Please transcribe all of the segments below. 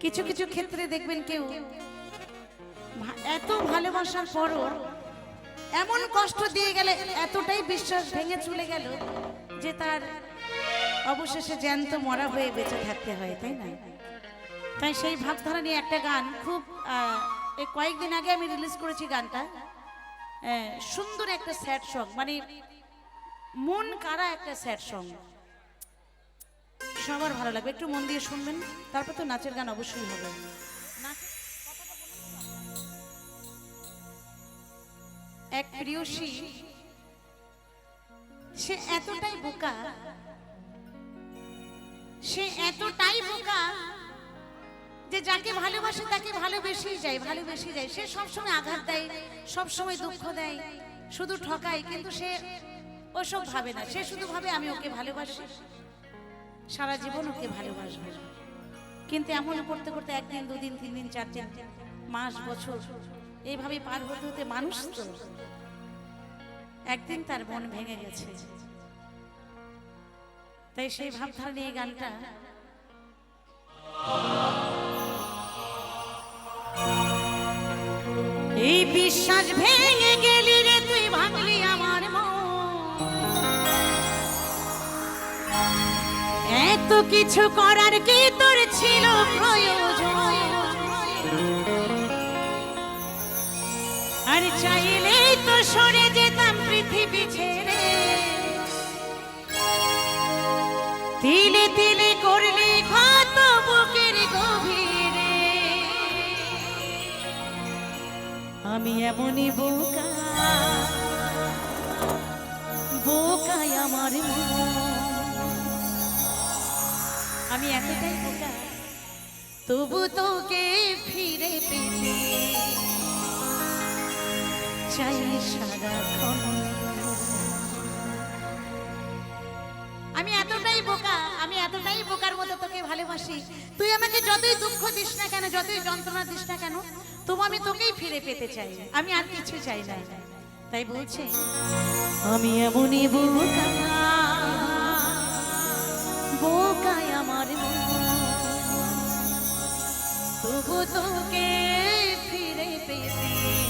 কিছু কিছু ক্ষেত্রে দেখবেন কেউ এত ভালোবাসার পরও এমন কষ্ট দিয়ে গেলে এতটাই বিশ্বাস ভেঙে চলে গেল যে তার অবশেষে জ্যান্ত মরা হয়ে বেঁচে থাকতে হয়, তাই না? তাই সেই ভাবধারা নিয়ে একটা গান খুব এই কয়েকদিন আগে আমি রিলিজ করেছি গানটা। সুন্দর একটা স্যাড সং মানে মন কারা একটা স্যাড সং সবার ভালো লাগবে। একটু মন দিয়ে শুনবেন, তারপর তো নাচের গান অবশ্যই হবে। এক প্রিয়সী, সে এতটাই বোকা, সে এতটাই বোকা যে যাকে ভালোবাসে তাকে ভালোবেসেই যায় ভালোবেসেই যায়। সে সবসময় আঘাত দেয়, সবসময় দুঃখ দেয়, শুধু ঠকায়, কিন্তু সে ওসব ভাবে না। সে শুধু ভাবে, আমি ওকে ভালোবাসি। সারা জীবন ওকে ভালোবাসবো। কিন্তু এমন করতে করতে একদিন, দুদিন তিন দিন চার দিন মাস, বছর, এইভাবে পার হতে হতে মানুষ তো একদিন তার মন ভেঙে গেছে। তাই সেই ভাবধারা নিয়ে গানটা এই বিশ্বাস ভেঙে গেলি এত কিছু করার কি তোর ছিল প্রয়োজন? আর চাইলেই তো সরে যেতাম পৃথিবী ছেড়ে। তিলে তিলে করলি ক্ষত বুকের গভীরে। আমি এমনই বোকা বোকায় আমার মন। আমি এতটাই বোকা। তবু তোকে ফিরে পেতে চাই আমি এতটাই বোকা, আমি এতটাই বোকার মতো তোকে ভালোবাসি। তুই আমাকে যতই দুঃখ দিস না কেন, যতই যন্ত্রণা দিস না কেন, তবু আমি তোকেই ফিরে পেতে চাই। আমি আর কিছু চাই না। তাই বলছে, আমি এমনই বোকা তবু তোকে ফিরে পেতে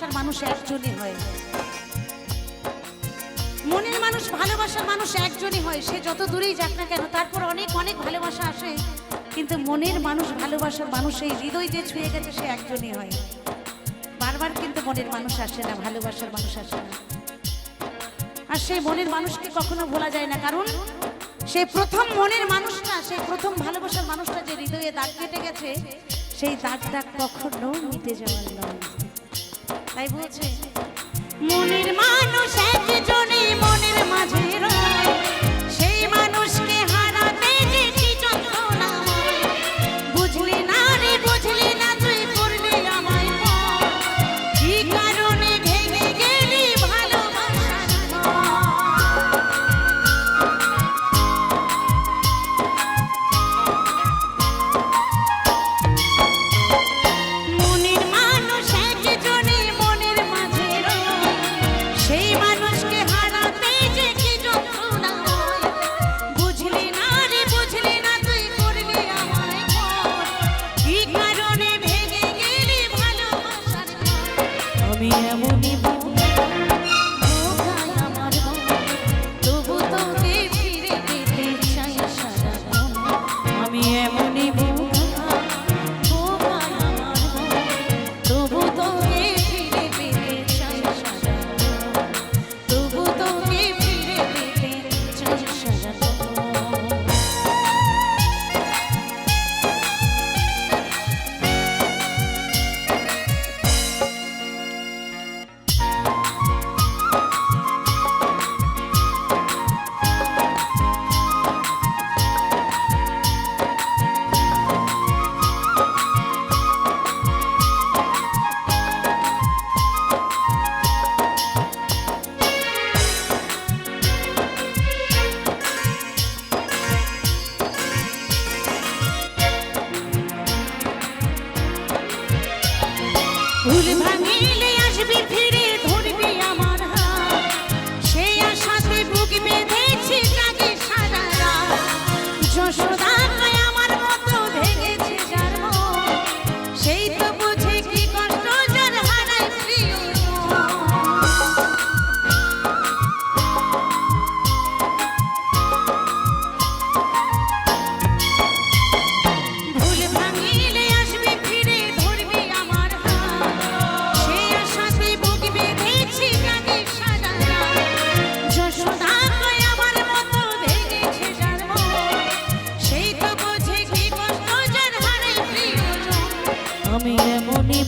ভালোবাসার মানুষ একজনই হয়। মনের মানুষ, ভালোবাসার মানুষ একজনই হয়। সে যত দূরেই যাক না কেন, তারপর অনেক অনেক ভালোবাসা আসে। কিন্তু মনের মানুষ, ভালোবাসার মানুষ এই হৃদয় যে ছুঁয়ে গেছে, সে একজনই হয়। বারবার কিন্তু মনের মানুষ আসে না, ভালোবাসার মানুষ আসে না। আর সেই মনের মানুষকে কখনো ভোলা যায় না। কারণ সেই প্রথম মনের মানুষটা, সেই প্রথম ভালোবাসার মানুষটা যে হৃদয়ে দাগ কেটে গেছে, সেই দাগটা কখনো মিটে যাওয়ার নয়। কথাই বলছে মনের মানুষ একজনে মনের মাঝে রয়ে আমি এমনই